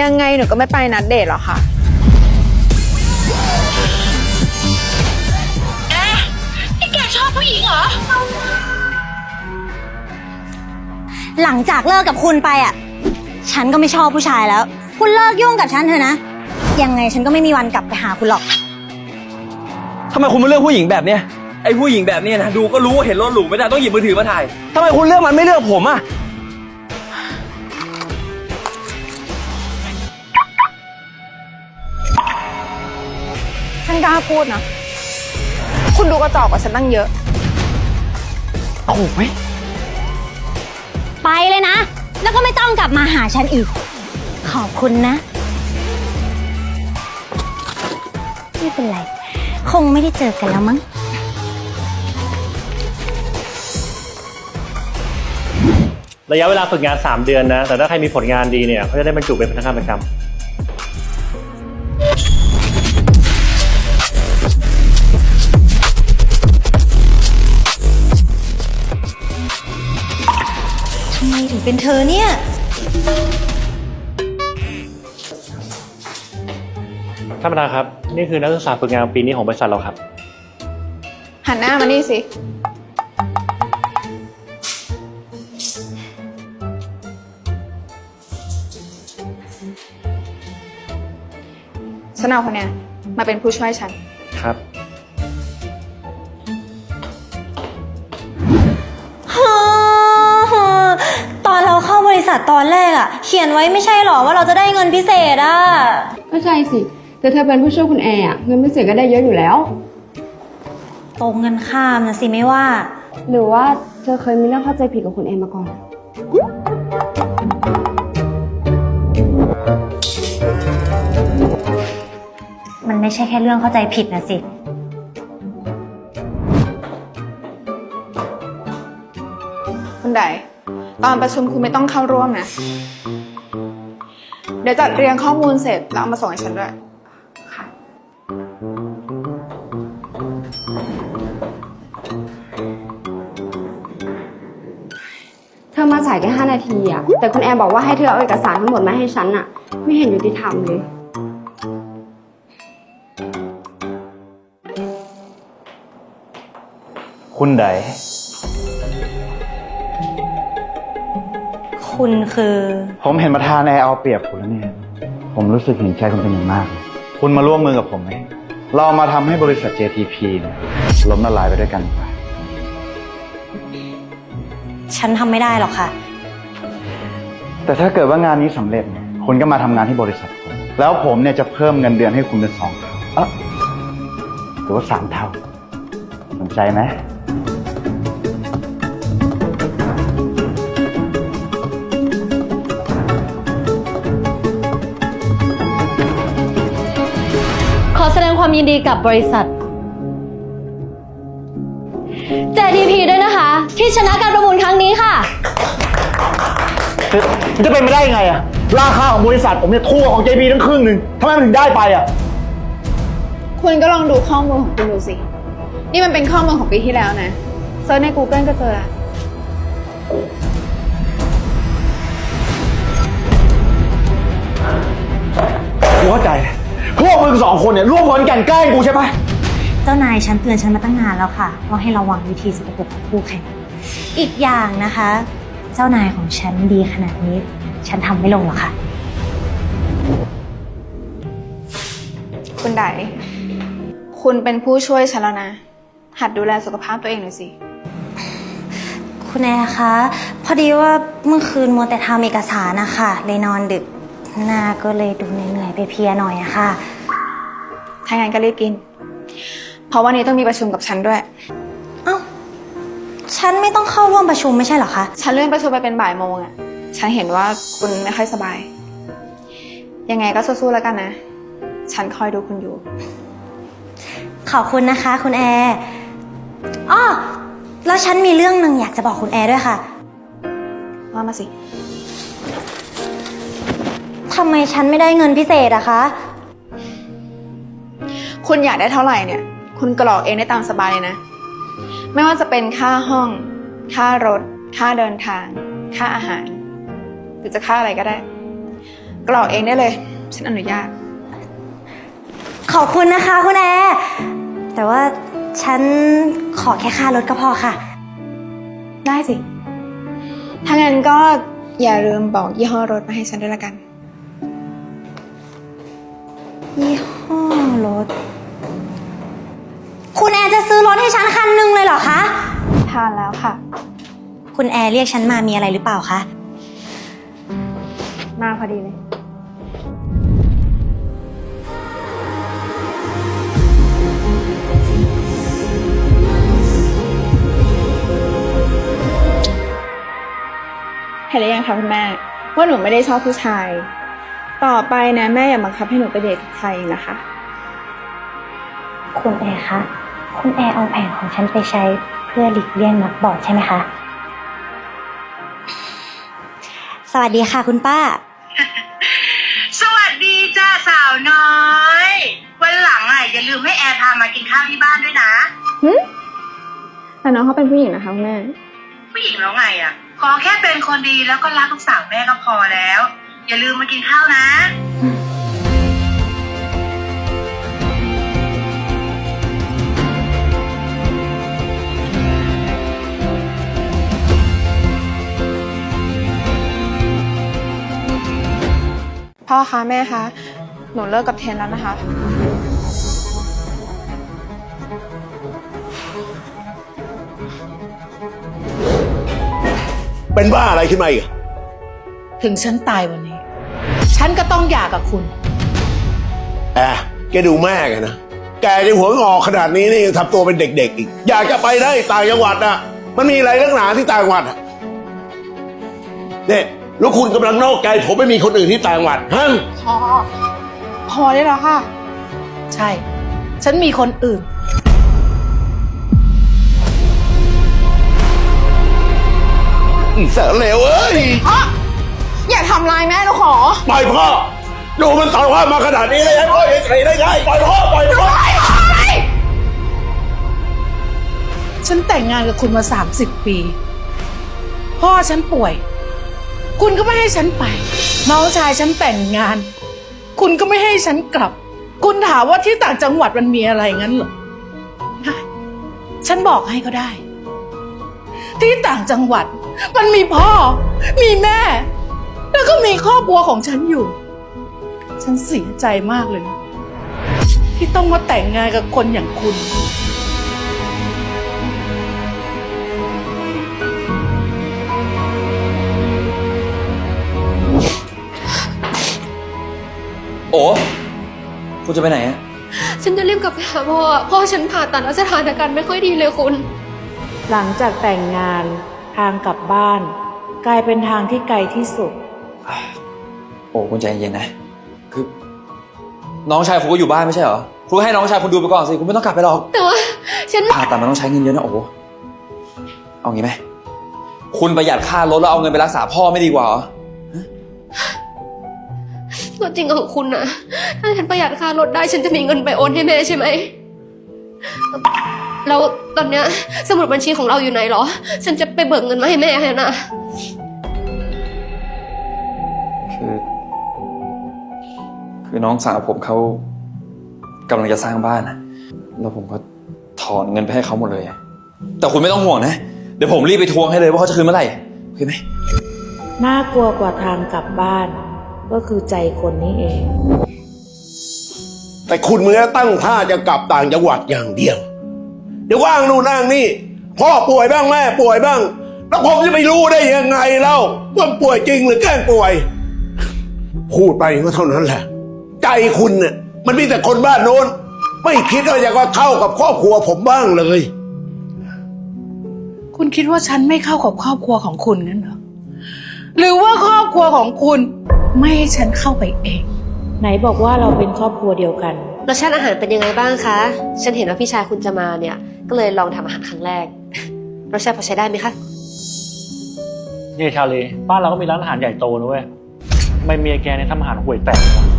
ยังไงหนูก็ไม่ไปนัดเดทหรอกค่ะนี่แกชอบผู้หญิงเหรอ หลังจากเลิกกับคุณไปอะ ฉันก็ไม่ชอบผู้ชายแล้ว คุณเลิกยุ่งกับฉันเถอะนะ ยังไงฉันก็ไม่มีวันกลับไปหาคุณหรอก ทำไมคุณมาเลือกผู้หญิงแบบเนี้ยไอ้ผู้หญิงแบบเนี้ยนะดูก็รู้ว่าเห็นรถหรูไม่ได้ต้องหยิบมือถือมาถ่ายทำไมคุณเลือกมันไม่เลือกผมอะ ฉันกล้าพูดนะ คุณดูกระจอกกว่าฉันตั้งเยอะ โอ้ยไปเลยนะ แล้วก็ไม่ต้องกลับมาหาฉันอีก ขอบคุณนะ ไม่เป็นไร คงไม่ได้เจอกันแล้วมั้ง ระยะเวลาฝึกงาน 3 เดือนนะ แต่ถ้าใครมีผลงานดีเนี่ยเขาจะได้บรรจุเป็นพนักงานประจำ ถึงเป็นเธอเนี่ย ท่านประธานครับ นี่คือนักศึกษาฝึกงานปีนี้ของบริษัทเราครับ หันหน้ามานี่สิ ฉันเอาคนเนี้ยมาเป็นผู้ช่วยฉัน ครับ เราเข้าบริษัทตอนแรกอะเขียนไว้ไม่ใช่หรอว่าเราจะได้เงินพิเศษอะก็ใช่สิ แต่เธอเป็นผู้ช่วยคุณแอร์อะเงินพิเศษก็ได้เยอะอยู่แล้ว ตรงกันข้ามนะสิไม่ว่า หรือว่าเธอเคยมีเรื่องเข้าใจผิดกับคุณแอร์มาก่อน มันไม่ใช่แค่เรื่องเข้าใจผิดนะสิ คุณใด ตอนประชุมคุณไม่ต้องเข้าร่วมนะ เดี๋ยวจัดเรียงข้อมูลเสร็จแล้วเอามาส่งให้ฉันด้วย ค่ะ เธอมาสายแค่5นาทีอะแต่คุณแอร์บอกว่าให้เธอเอาเอกสารทั้งหมดมาให้ฉันอะไม่เห็นยุติธรรมเลย คุณใด คุณคือ ผมเห็นประธานแอร์เอาเปรียบคุณแล้วเนี่ย ผมรู้สึกเห็นใจคุณเป็นอย่างมากเลยคุณมาร่วมมือกับผมไหม เรามาทำให้บริษัท JTP เนี่ยล้มละลายไปด้วยกันดีกว่า ฉันทำไม่ได้หรอกค่ะ แต่ถ้าเกิดว่างานนี้สำเร็จเนี่ยคุณก็มาทำงานที่บริษัทผม แล้วผมเนี่ยจะเพิ่มเงินเดือนให้คุณเป็นสองเท่าเอะหรือว่าสามเท่าสนใจไหม ความยินดีกับบริษัท JTP ด้วยนะคะ ที่ชนะการประมูลครั้งนี้ค่ะมันจะเป็นไปได้ยังไงอะราคาของบริษัทผมเนี่ยทั่วของ JP ทั้งครึ่งหนึ่งทำไมมันถึงได้ไปอะคุณก็ลองดูข้อมูลของคุณดูสิ นี่มันเป็นข้อมูลของปีที่แล้วนะเซิร์ชใน Google ก็เจอละกูเข้าใจ พวกมึงสองคนเนี่ยร่วมกันกลันแกล้งกูใช่ปะเจ้านายฉันเตือนฉันมาตั้งนานแล้วค่ะว่าให้ระวังวิธีสกปรกของคู่แข่งอีกอย่างนะคะ เจ้านายของฉันดีขนาดนี้ ฉันทำไม่ลงหรอกค่ะ คุณใดคุณเป็นผู้ช่วยฉันแล้วนะ หัดดูแลสุขภาพตัวเองหน่อยสิ คุณแอร์คะ พอดีว่าเมื่อคืนมัวแต่ทำเอกสารนะคะเลยนอนดึก หน้าก็เลยดูเหนื่อยๆไปเพลียๆหน่อยอะค่ะ ถ้างั้นก็รีบกิน เพราะวันนี้ต้องมีประชุมกับฉันด้วย เอ้า ฉันไม่ต้องเข้าร่วมประชุมไม่ใช่เหรอคะ ฉันเลื่อนประชุมไปเป็นบ่ายโมงอะ่ะฉันเห็นว่าคุณไม่ค่อยสบาย ยังไงก็สู้ๆแล้วกันนะ ฉันคอยดูคุณอยู่ ขอบคุณนะคะ คุณแอร์อ้อแล้วฉันมีเรื่องหนึ่งอยากจะบอกคุณแอร์ด้วยค่ะ ว่ามาสิ ทำไมฉันไม่ได้เงินพิเศษอะคะ คุณอยากได้เท่าไหร่เนี่ย คุณกรอกเองได้ตามสบายเลยนะ ไม่ว่าจะเป็นค่าห้อง ค่ารถ ค่าเดินทาง ค่าอาหาร หรือจะค่าอะไรก็ได้ กรอกเองได้เลย ฉันอนุญาต ขอบคุณนะคะคุณแอร์แต่ว่าฉันขอแค่ค่ารถก็พอค่ะ ได้สิ ถ้างั้นก็อย่าลืมบอกยี่ห้อรถมาให้ฉันด้วยละกัน ยี่ห้อรถ คุณแอร์จะซื้อรถให้ฉันคันหนึ่งเลยเหรอคะ ทานแล้วค่ะ คุณแอร์เรียกฉันมามีอะไรหรือเปล่าคะ มาพอดีเลย เห็นหรือยังคะคุณแม่ ว่าหนูไม่ได้ชอบผู้ชาย ต่อไปนะแม่อย่าบังคับให้หนูไปเดทกับใครนะคะ คุณแอร์คะ คุณแอร์เอาแผนของฉันไปใช้เพื่อหลีกเลี่ยงนักบอดใช่ไหมคะ สวัสดีค่ะคุณป้า สวัสดีจ้าสาวน้อย วันหลังอะอย่าลืมให้แอร์พามากินข้าวที่บ้านด้วยนะแต่น้องเขาเป็นผู้หญิงนะคะคุณแม่ ผู้หญิงแล้วไงอะ ขอแค่เป็นคนดีแล้วก็รักลูกสาวแม่ก็พอแล้ว อย่าลืมมากินข้าวนะ พ่อคะแม่คะ หนูเลิกกับเทนแล้วนะคะ เป็นบ้าอะไรขึ้นมาอีก ถึงฉันตายวันนี้ ฉันก็ต้องหย่ากับคุณ แอะแกดูแม่แกนะ แกยังหัวงอกขนาดนี้นี่ยังทำตัวเป็นเด็ก ๆ อีก อยากจะไปได้ต่างจังหวัดน่ะ มันมีอะไรนักหนาที่ต่างจังหวัดอะเนี่ยแล้วคุณกำลังนอกใจผมไม่มีคนอื่นที่ต่างจังหวัดฮะพอ พอได้แล้วค่ะ ใช่ ฉันมีคนอื่นอีเสือเหลวเอ้ยอ ย่าทำลายแม่หนูขอ ปล่อยพ่อ ดูมันสารภาพมาขนาดนี้เลยให้พ่อเฉยๆได้ไงปล่อยพ่อปล่อยพ่อ ฉันแต่งงานกับคุณมา 30 ปี พ่อฉันป่วย คุณก็ไม่ให้ฉันไป น้องชายฉันแต่งงาน คุณก็ไม่ให้ฉันกลับ คุณถามว่าที่ต่างจังหวัดมันมีอะไรงั้นเหรอได้ฉันบอกให้ก็ได้ ที่ต่างจังหวัด มันมีพ่อ มีแม่ แล้วก็มีครอบครัวของฉันอยู่ ฉันเสียใจมากเลยนะที่ต้องมาแต่งงานกับคนอย่างคุณ โอ้คุณจะไปไหนอะฉันจะรีบกลับไปหาพ่อพ่อฉันผ่าตัดแล้วสถานการณ์ไม่ค่อยดีเลยคุณ หลังจากแต่งงานทางกลับบ้าน กลายเป็นทางที่ไกลที่สุด โอ้คุณใจเย็นๆนะ คือ น้องชายคุณก็อยู่บ้านไม่ใช่เหรอคุณก็ให้น้องชายคุณดูไปก่อนสิคุณไม่ต้องกลับไปหรอกแต่ว่า ฉันผ่าตัดมันต้องใช้เงินเยอะนะโอ้เอางี้ไหมคุณประหยัดค่ารถแล้วเอาเงินไปรักษาพ่อไม่ดีกว่าเหรอก็จริงของคุณนะถ้าฉันประหยัดค่ารถได้ฉันจะมีเงินไปโอนให้แม่ใช่ไหมแล้วตอนเนี้ยสมุดบัญชีของเราอยู่ไหนเหรอ ฉันจะไปเบิกเงินมาให้แม่ให้นะคือ คือน้องสาวผมเขากำลังจะสร้างบ้านนะแล้วผมก็ถอนเงินไปให้เขาหมดเลยอะแต่คุณไม่ต้องห่วงนะ เดี๋ยวผมรีบไปทวงให้เลยว่าเขาจะคืนเมื่อไหร่โอเคไหม น่ากลัวกว่าทางกลับบ้าน ก็คือใจคนนี้เอง แต่คุณเมื่อตั้งท่าจะกลับต่างจังหวัดอย่างเดียว เดี๋ยวว่างนู่นนั่งนี่ พ่อป่วยบ้างแม่ป่วยบ้าง แล้วผมจะไปรู้ได้ยังไงเล่าว่าป่วยจริงหรือแกล้งป่วย พูดไปก็เท่านั้นแหละ ใจคุณเนี่ยมันมีแต่คนบ้านโน้น ไม่คิดว่าจะว่าเข้ากับครอบครัวผมบ้างเลย คุณคิดว่าฉันไม่เข้ากับครอบครัวของคุณงั้นเหรอ หรือว่าครอบครัวของคุณ ไม่ให้ฉันเข้าไปเอง ไหนบอกว่าเราเป็นครอบครัวเดียวกัน รสชาติอาหารเป็นยังไงบ้างคะ ฉันเห็นว่าพี่ชายคุณจะมาเนี่ย ก็เลยลองทำอาหารครั้งแรก รสชาติพอใช้ได้ไหมคะ นี่ชาลีบ้านเราก็มีร้านอาหารใหญ่โตนะเว้ยทำไม่เมียแกเนี่ยทำอาหารห่วยแตกวะ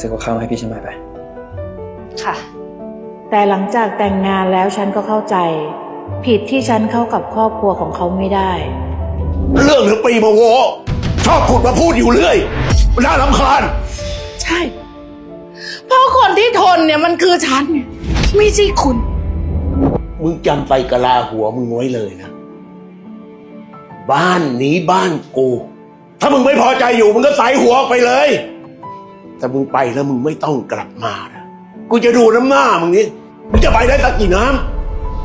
ซื้อกับข้าวมาให้พี่ฉันหน่อยไป ค่ะ แต่หลังจากแต่งงานแล้วฉันก็เข้าใจ ผิดที่ฉันเข้ากับครอบครัวของเขาไม่ได้ เรื่องถึงปีมาโวชอบขุดมาพูดอยู่เรื่อยมันน่ารำคาญ ใช่ เพราะคนที่ทนเนี่ยมันคือฉันไงไม่ใช่คุณ มึงจำไปกะลาหัวมึงไว้เลยนะ บ้านนี้บ้านกู ถ้ามึงไม่พอใจอยู่มึงก็ใส่หัวออกไปเลย แต่มึงไปแล้วมึงไม่ต้องกลับมานะกูจะดูน้ำหน้ามึงนี้มึงจะไปได้สักกี่น้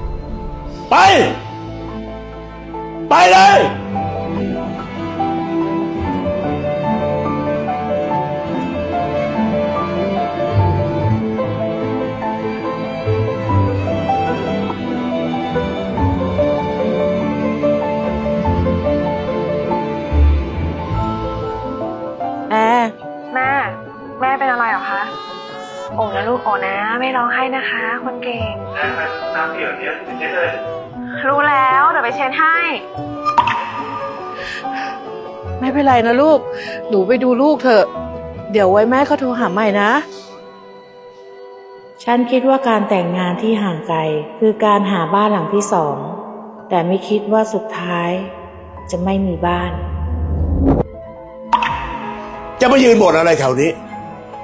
ำไป ไปเลย ไม่เป็นไรนะลูก หนูไปดูลูกเถอะ เดี๋ยวไว้แม่เขาโทรหาใหม่นะ ฉันคิดว่าการแต่งงานที่ห่างไกลคือการหาบ้านหลังที่สอง แต่ไม่คิดว่าสุดท้าย จะไม่มีบ้าน จะมายืนบ่นอะไรแถวนี้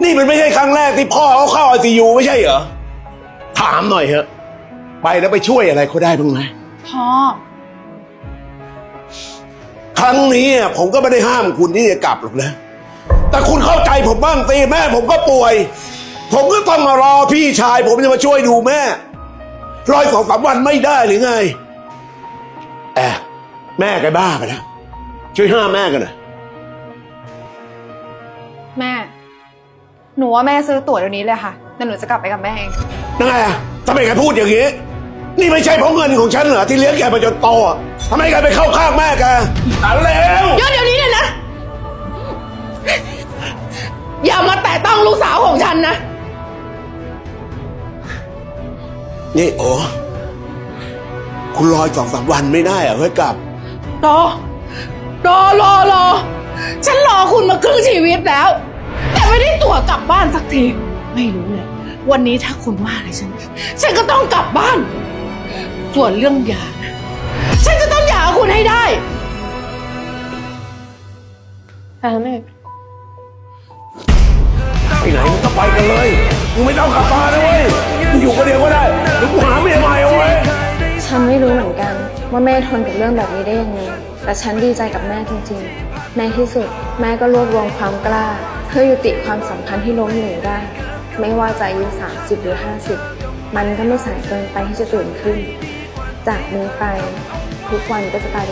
นี่มันไม่ใช่ครั้งแรกที่พ่อเขาเข้าไอซียูไม่ใช่เหรอ ถามหน่อยเถอะ ไปแล้วไปช่วยอะไรเขาได้บ้างไหมพ่อ ครั้งนี้อะผมก็ไม่ได้ห้ามคุณที่จะกลับหรอกนะ แต่คุณเข้าใจผมบ้างสิแม่ผมก็ป่วย ผมก็ต้องมารอพี่ชาย ผมจะมาช่วยดูแม่รอยสองสามวันไม่ได้หรือไงแอบแม่แกบ้าไปแล้วช่วยห้ามแม่กันหน่อยแม่ หนูว่าแม่ซื้อตั๋วเดี๋ยวนี้เลยค่ะเดี๋ยวหนูจะกลับไปกับแม่เอง นั่นไงอะทำไมแกพูดอย่างนี้ นี่ไม่ใช่เพราะเงินของฉันเหรอที่เลี้ยงแกมาจนโตอะ ทำไมแกไปเข้าข้างแม่แกเอาแล้วหยุดเดี๋ยวนี้เลยนะ อย่ามาแตะต้องลูกสาวของฉันนะ นี่โอ้คุณรออีกสองสามวันไม่ได้เหรอะเพื่อกลับ รอ รอรอรอ ฉันรอคุณมาครึ่งชีวิตแล้ว แต่ไม่ได้ตั๋วกลับบ้านสักที ไม่รู้เลย วันนี้ถ้าคุณว่าอะไรฉัน ฉันก็ต้องกลับบ้าน ส่วนเรื่องหย่านะ ฉันจะต้องหย่ากับคุณให้ได้ไปไหนมึงก็ไปกันเลยมึงไม่ต้องกลับมานะเว้ยมึงอยู่คนเดียวก็ได้หรือกูหาเมียใหม่เอาเว้ยฉันไม่รู้เหมือนกันว่าแม่ทนกับเรื่องแบบนี้ได้ยังไง แต่ฉันดีใจกับแม่จริงๆ ในที่สุดแม่ก็รวบรวมความกล้า เพื่อยุติความสัมพันธ์ที่ล้มเหลวได้ ไม่ว่าจะอายุ30 หรือ 50 มันก็ไม่สายเกินไปที่จะตื่นขึ้น จากนี้ไป ทุกวันก็จะกลาย